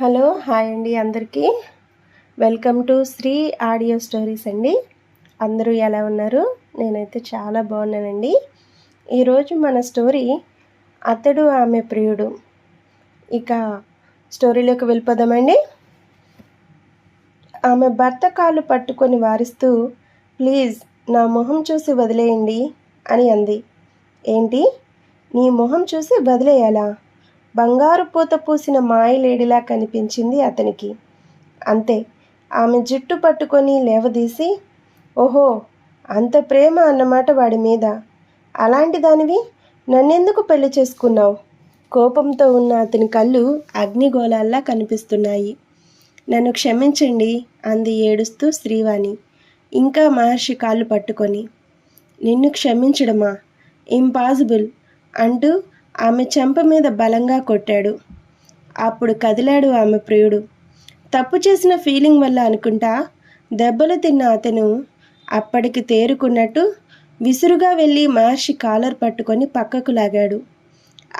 Hello hi అండి అందరికీ. Welcome to Sri audio stories అండి. అందరూ ఎలా ఉన్నారు? నేనైతే చాలా బాగున్నానండి. ఈరోజు మన స్టోరీ అతడు ఆమె ప్రియుడు. ఇక స్టోరీలోకి వెళ్ళిపోదామండి. ఆమె భర్త కాళ్ళు పట్టుకొని వారిస్తూ ప్లీజ్ నా మొహం చూసి వదిలేయండి అని అంది. ఏంటి? నీ మొహం చూసి వదిలేయాలా? బంగారు పూత పూసిన మాయలేడిలా కనిపించింది అతనికి. అంతే ఆమె జుట్టు పట్టుకొని లేవదీసి ఓహో అంత ప్రేమ అన్నమాట వాడి మీద. అలాంటి దానివి నన్నెందుకు పెళ్ళి చేసుకున్నావు? కోపంతో ఉన్న అతని కళ్ళు అగ్నిగోళాల్లా కనిపిస్తున్నాయి. నన్ను క్షమించండి అంది ఏడుస్తూ శ్రీవాణి ఇంకా మహర్షి కాళ్ళు పట్టుకొని. నిన్ను క్షమించడమా? ఇంపాసిబుల్ అంటూ ఆమె చెంప మీద బలంగా కొట్టాడు. అప్పుడు కదిలాడు ఆమె ప్రియుడు. తప్పు చేసిన ఫీలింగ్ వల్ల అనుకుంటా దెబ్బలు తిన్న అతను అప్పటికి తేరుకున్నట్టు విసురుగా వెళ్ళి మహర్షి కాలర్ పట్టుకొని పక్కకు లాగాడు.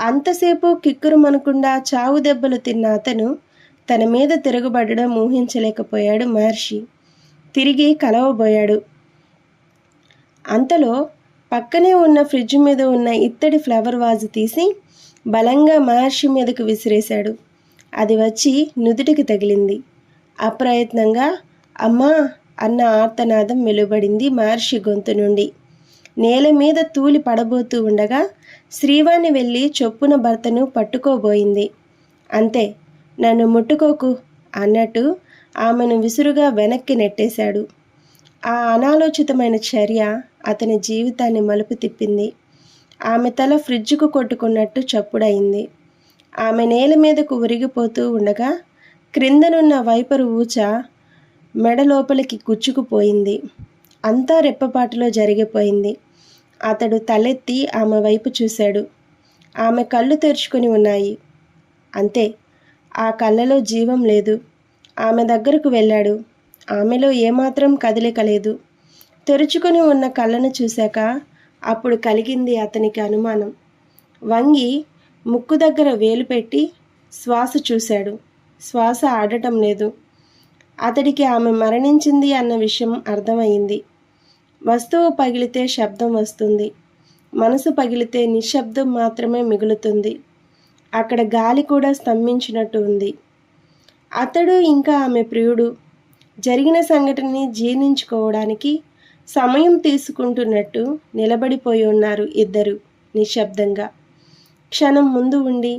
అంతసేపు కిక్కురుమనకుండా చావు దెబ్బలు తిన్న అతను తన మీద తిరగబడడం ఊహించలేకపోయాడు మహర్షి. తిరిగి కలవబోయాడు. అంతలో పక్కనే ఉన్న ఫ్రిడ్జ్ మీద ఉన్న ఇత్తడి ఫ్లవర్ వాజు తీసి బలంగా మహర్షి మీదకు విసిరేశాడు. అది వచ్చి నుదుటికి తగిలింది. అప్రయత్నంగా అమ్మా అన్న ఆర్తనాదం వెలువడింది మహర్షి గొంతు నుండి. నేల మీద తూలి పడబోతూ ఉండగా శ్రీవాణి వెళ్ళి చొప్పున భర్తను పట్టుకోబోయింది. అంతే నన్ను ముట్టుకోకు అన్నట్టు ఆమెను విసురుగా వెనక్కి నెట్టేశాడు. ఆ అనాలోచితమైన చర్య అతని జీవితాన్ని మలుపు తిప్పింది. ఆమె తల ఫ్రిడ్జ్కు కొట్టుకున్నట్టు చప్పుడయింది. ఆమె నేల మీదకు ఉరిగిపోతూ ఉండగా క్రిందనున్న వైపరు ఊచ మెడ లోపలికి గుచ్చుకుపోయింది. అంతా రెప్పపాటులో జరిగిపోయింది. అతడు తలెత్తి ఆమె వైపు చూశాడు. ఆమె కళ్ళు తెరుచుకొని ఉన్నాయి. అంతే ఆ కళ్ళలో జీవం లేదు. ఆమె దగ్గరకు వెళ్ళాడు. ఆమెలో ఏమాత్రం కదలిక లేదు. తెరుచుకొని ఉన్న కళ్ళను చూశాక అప్పుడు కలిగింది అతనికి అనుమానం. వంగి ముక్కు దగ్గర వేలు పెట్టి శ్వాస చూశాడు. శ్వాస ఆడటం లేదు. అతడికి ఆమె మరణించింది అన్న విషయం అర్థమైంది. వస్తువు పగిలితే శబ్దం వస్తుంది. మనసు పగిలితే నిశ్శబ్దం మాత్రమే మిగులుతుంది. అక్కడ గాలి కూడా స్తంభించినట్టు ఉంది. అతడు ఇంకా ఆమె ప్రియుడు. జరిగిన సంఘటనని జీర్ణించుకోవడానికి సమయం తీసుకుంటున్నట్టు నిలబడిపోయి ఉన్నారు ఇద్దరు నిశ్శబ్దంగా. క్షణం ముందు ఉండి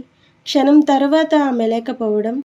క్షణం తర్వాత ఆమె లేకపోవడం